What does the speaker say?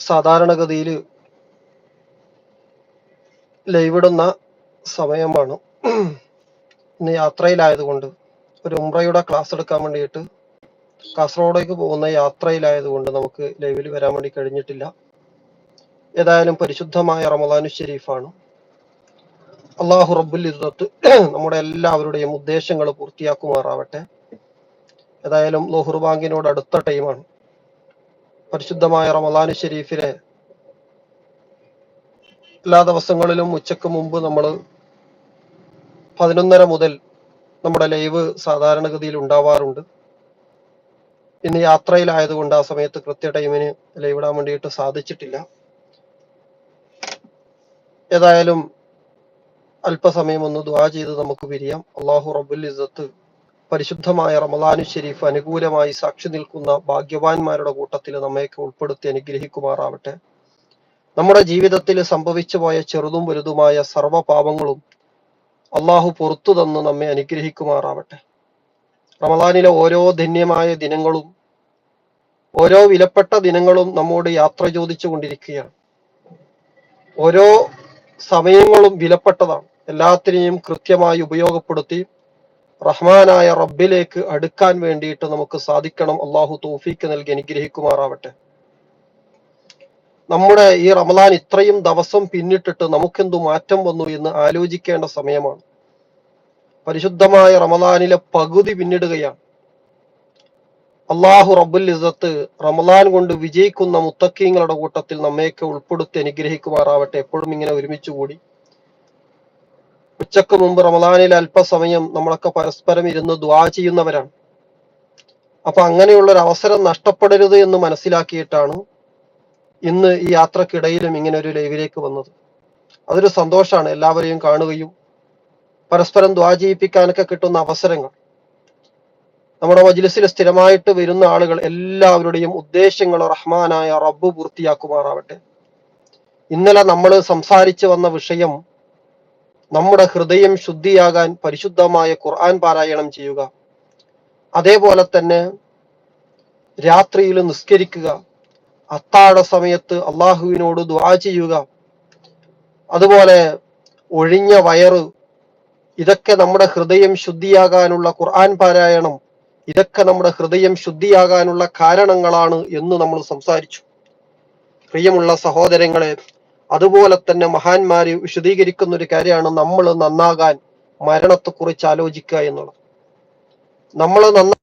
സാധാരണഗതിയിൽ ലൈവ് ഇടുന്ന സമയമാണ്. ഇന്ന് യാത്രയിലായതുകൊണ്ട് ഒരു ഉംറയുടെ ക്ലാസ് എടുക്കാൻ വേണ്ടിയിട്ട് കാസർഗോഡേക്ക് പോകുന്ന യാത്രയിലായതുകൊണ്ട് നമുക്ക് ലൈവിൽ വരാൻ വേണ്ടി കഴിഞ്ഞിട്ടില്ല. ഏതായാലും പരിശുദ്ധമായ റമദാനു ഷെരീഫാണ് അള്ളാഹു റബ്ബുൽ ഇസ്സത്ത് നമ്മുടെ എല്ലാവരുടെയും ഉദ്ദേശങ്ങൾ പൂർത്തിയാക്കുമാറാവട്ടെ. ഏതായാലും ലോഹുർ ബാങ്കിനോട് അടുത്ത ടൈമാണ് പരിശുദ്ധമായ റമദാനു ഷെരീഫിലെ എല്ലാ ദിവസങ്ങളിലും ഉച്ചയ്ക്ക് മുമ്പ് നമ്മൾ പതിനൊന്നര മുതൽ നമ്മുടെ ലൈവ് സാധാരണഗതിയിൽ ഉണ്ടാവാറുണ്ട്. ഇന്ന് യാത്രയിലായതുകൊണ്ട് ആ സമയത്ത് കൃത്യ ടൈമിന് ലൈവ് ഇടാൻ വേണ്ടിയിട്ട് സാധിച്ചിട്ടില്ല. ഏതായാലും അല്പസമയം ഒന്ന് ദ്വാ ചെയ്ത് നമുക്ക് പിരിയാം. അള്ളാഹു റബുൽ ഇസ്സത്ത് പരിശുദ്ധമായ റമദാനു ഷെരീഫ് അനുകൂലമായി സാക്ഷി നിൽക്കുന്ന ഭാഗ്യവാന്മാരുടെ കൂട്ടത്തിൽ നമ്മയൊക്കെ ഉൾപ്പെടുത്തി അനുഗ്രഹിക്കുമാറാവട്ടെ. നമ്മുടെ ജീവിതത്തിൽ സംഭവിച്ചു പോയ ചെറുതും വലുതുമായ സർവ പാപങ്ങളും അള്ളാഹു പുറത്തു തന്ന് നമ്മെ അനുഗ്രഹിക്കുമാറാവട്ടെ. റമദാനിലെ ഓരോ ധന്യമായ ദിനങ്ങളും ഓരോ വിലപ്പെട്ട ദിനങ്ങളും നമ്മോട് യാത്ര ചോദിച്ചു കൊണ്ടിരിക്കുകയാണ്. ഓരോ സമയങ്ങളും വിലപ്പെട്ടതാണ്. എല്ലാത്തിനെയും കൃത്യമായി ഉപയോഗപ്പെടുത്തി റഹ്മാനായ റബ്ബിലേക്ക് അടുക്കാൻ വേണ്ടിയിട്ട് നമുക്ക് സാധിക്കണം. അള്ളാഹു തോഫീക്ക് നൽകി അനുഗ്രഹിക്കുമാറാവട്ടെ. നമ്മുടെ ഈ റമദാൻ ഇത്രയും ദിവസം പിന്നിട്ടിട്ട് നമുക്കെന്തു മാറ്റം വന്നു എന്ന് ആലോചിക്കേണ്ട സമയമാണ്. പരിശുദ്ധമായ റമദാനിലെ പകുതി പിന്നിടുകയാണ്. അള്ളാഹു റബ്ബുൽ ഇസത്ത് റമദാൻ കൊണ്ട് വിജയിക്കുന്ന മുത്തക്കീങ്ങളുടെ കൂട്ടത്തിൽ നമ്മയൊക്കെ ഉൾപ്പെടുത്തി അനുഗ്രഹിക്കുമാറാവട്ടെ. എപ്പോഴും ഇങ്ങനെ ഒരുമിച്ച് കൂടി ഉച്ചയ്ക്ക് മുമ്പ് റമദാനിൽ അല്പസമയം നമ്മളൊക്കെ പരസ്പരം ഇരുന്ന് ദ്വാ ചെയ്യുന്നവരാണ്. അപ്പൊ അങ്ങനെയുള്ള ഒരു അവസരം നഷ്ടപ്പെടരുത് എന്ന് മനസ്സിലാക്കിയിട്ടാണ് ഇന്ന് ഈ യാത്രക്കിടയിലും ഇങ്ങനെ ഒരു ലൈവിലേക്ക് വന്നത്. അതൊരു സന്തോഷമാണ് എല്ലാവരെയും കാണുകയും പരസ്പരം ദ്വാ ചെയ്യിപ്പിക്കാനൊക്കെ കിട്ടുന്ന അവസരങ്ങൾ. നമ്മുടെ മജ്ലിസിൽ സ്ഥിരമായിട്ട് വരുന്ന ആളുകൾ എല്ലാവരുടെയും ഉദ്ദേശങ്ങൾ റഹ്മാനായ റബ്ബ് പൂർത്തിയാക്കുമാറാവട്ടെ. ഇന്നലെ നമ്മൾ സംസാരിച്ചു വന്ന വിഷയം നമ്മുടെ ഹൃദയം ശുദ്ധിയാകാൻ പരിശുദ്ധമായ ഖുർആൻ പാരായണം ചെയ്യുക. അതേപോലെ തന്നെ രാത്രിയിൽ നിസ്കരിക്കുക. അത്താഴ സമയത്ത് അള്ളാഹുവിനോട് ദ്വാ ചെയ്യുക. അതുപോലെ ഒഴിഞ്ഞ വയറ് ഇതൊക്കെ നമ്മുടെ ഹൃദയം ശുദ്ധിയാകാനുള്ള ഖുർആൻ പാരായണം ഇതൊക്കെ നമ്മുടെ ഹൃദയം ശുദ്ധിയാകാനുള്ള കാരണങ്ങളാണ് എന്ന് നമ്മൾ സംസാരിച്ചു. പ്രിയമുള്ള സഹോദരങ്ങളെ അതുപോലെ തന്നെ മഹാന്മാര് വിശദീകരിക്കുന്ന ഒരു കാര്യമാണ് നമ്മൾ നന്നാകാൻ മരണത്തെക്കുറിച്ച് ആലോചിക്കുക എന്നുള്ളത്. നമ്മൾ നന്നാ